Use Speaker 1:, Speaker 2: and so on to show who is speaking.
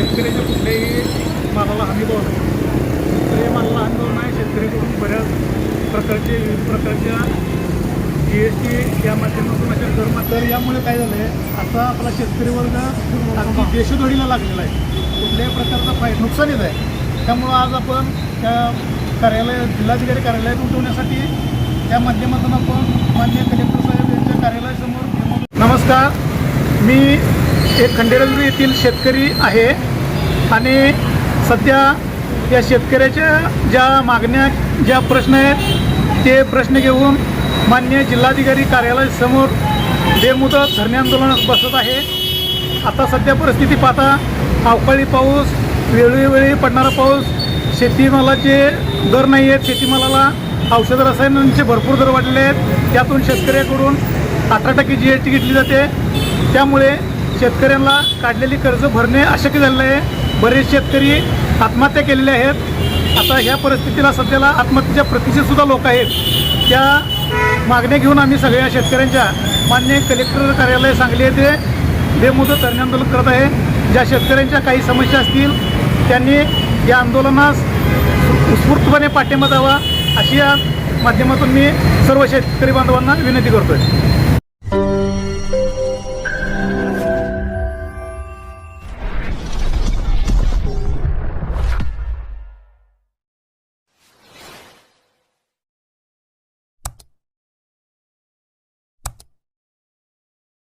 Speaker 1: शेतकऱ्याच्या कुठल्याही मालाला हानी नाही. कुठल्याही मालाला हमीभाव नाही शेतकऱ्याकडून बऱ्याच प्रकारचे विविध प्रकारच्या जी एस टी या माध्यमातून अशा दर तर यामुळे काय झालं आहे आता आपला शेतकरी वर्ग अगदी देशोधडीला लागलेला आहे. कुठल्याही प्रकारचा फाय नुकसानीच आहे. त्यामुळं आज आपण त्या कार्यालय जिल्हाधिकारी कार्यालयात उठवण्यासाठी त्या माध्यमातून आपण मान्य कलेक्टर साहेब यांच्या कार्यालयासमोर नमस्कार. मी एक खंडेरंगी येथील शेतकरी आहे. आणि सध्या या शेतकऱ्याच्या ज्या मागण्या ज्या प्रश्न आहेत ते प्रश्न घेऊन मान्य जिल्हाधिकारी कार्यालयासमोर बेमुदत धरणे आंदोलन बसत आहे. आता सध्या परिस्थिती पाहता अवकाळी पाऊस वेळोवेळी पडणारा पाऊस शेतीमालाचे दर नाही आहेत शेतीमालाला औषध रसायनांचे भरपूर दर वाढले आहेत. त्यातून शेतकऱ्याकडून अठरा टक्के जी एस टी घेतली जाते. त्यामुळे शेतकऱ्यांना काढलेली कर्ज भरणे अशक्य झालेलं आहे. बरेच शेतकरी आत्महत्या केलेल्या आहेत. आता ह्या परिस्थितीला सध्याला आत्महत्येच्या प्रतीचे सुद्धा लोक आहेत. त्या मागण्या घेऊन आम्ही सगळ्या शेतकऱ्यांच्या मान्य कलेक्टर कार्यालय सांगली येथे बेमुदत धरणे आंदोलन करत आहे. ज्या शेतकऱ्यांच्या काही समस्या असतील त्यांनी या आंदोलनास उत्स्फूर्तपणे पाठिंबा द्यावा. अशी या माध्यमातून मी सर्व शेतकरी बांधवांना विनंती करतो आहे